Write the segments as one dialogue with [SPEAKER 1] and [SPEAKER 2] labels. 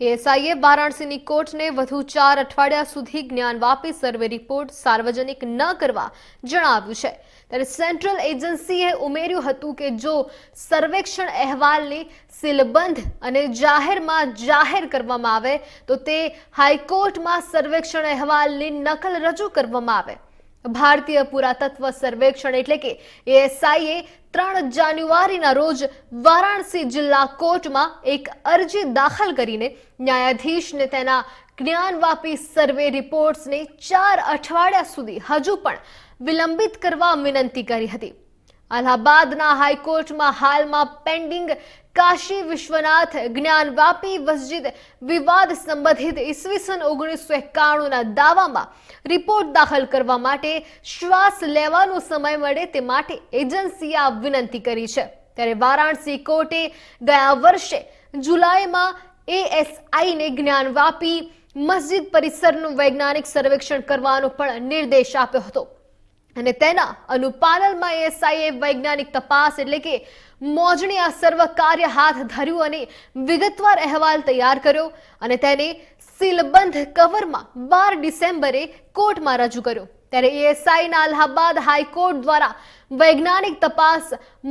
[SPEAKER 1] એએસઆઈએ વારાણસીની કોર્ટને વધુ ચાર અઠવાડિયા સુધી જ્ઞાન વાપી સર્વે રિપોર્ટ સાર્વજનિક ન કરવા જણાવ્યું છે. ત્યારે સેન્ટ્રલ એજન્સીએ ઉમેર્યું હતું કે જો સર્વેક્ષણ અહેવાલની સીલબંધ અને જાહેરમાં જાહેર કરવામાં આવે, તો તે હાઈકોર્ટમાં સર્વેક્ષણ અહેવાલની નકલ રજૂ કરવામાં આવે. ભારતીય પુરાતત્વ સર્વેક્ષણ એટલે કે એએસઆઈએ ત્રણ જાન્યુઆરીના રોજ વારાણસી જિલ્લા કોર્ટમાં એક અરજી દાખલ કરીને ન્યાયાધીશને તેના જ્ઞાનવાપી સર્વે રિપોર્ટ્સને ચાર અઠવાડિયા સુધી હજુ પણ વિલંબિત કરવા વિનંતી કરી હતી. અલ્હાબાદના હાઈકોર્ટમાં હાલમાં પેન્ડિંગ કાશી વિશ્વનાથ જ્ઞાનવાપી મસ્જિદ વિવાદ સંબંધિત ઈસવીસન ઓગણીસો એકાણુંના દાવામાં રિપોર્ટ દાખલ કરવા માટે શ્વાસ લેવાનો સમય મળે તે માટે એજન્સીએ આ વિનંતી કરી છે. ત્યારે વારાણસી કોર્ટે ગયા વર્ષે જુલાઈમાં એએસઆઈને જ્ઞાનવાપી મસ્જિદ પરિસરનું વૈજ્ઞાનિક સર્વેક્ષણ કરવાનો પણ નિર્દેશ આપ્યો હતો. અને તેના અનુપાલનમાં એએસઆઈએ વૈજ્ઞાનિક તપાસ એટલે કે મોજણી આ સર્વ કાર્ય હાથ ધર્યું અને વિગતવાર અહેવાલ તૈયાર કર્યો અને તેને સીલબંધ કવરમાં બાર ડિસેમ્બરે કોર્ટમાં રજૂ કર્યો. ત્યારે એએસઆઈના અલ્હાબાદ હાઈકોર્ટ દ્વારા વૈજ્ઞાનિક તપાસ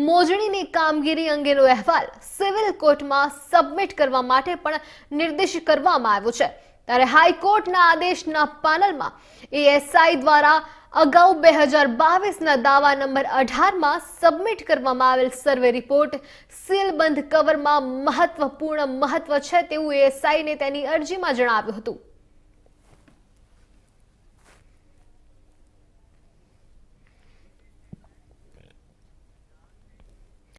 [SPEAKER 1] મોજણીની કામગીરી અંગેનો અહેવાલ સિવિલ કોર્ટમાં સબમિટ કરવા માટે પણ નિર્દેશ કરવામાં આવ્યો છે. ત્યારે હાઈકોર્ટના આદેશના પેનલમાં એએસઆઈ દ્વારા અગાઉ બે હજાર બાવીસના દાવા નંબર અઢારમાં સબમિટ કરવામાં આવેલ સર્વે રિપોર્ટ સીલબંધ કવરમાં મહત્વપૂર્ણ મહત્વ છે તેવું એએસઆઈને તેની અરજીમાં જણાવ્યું હતું.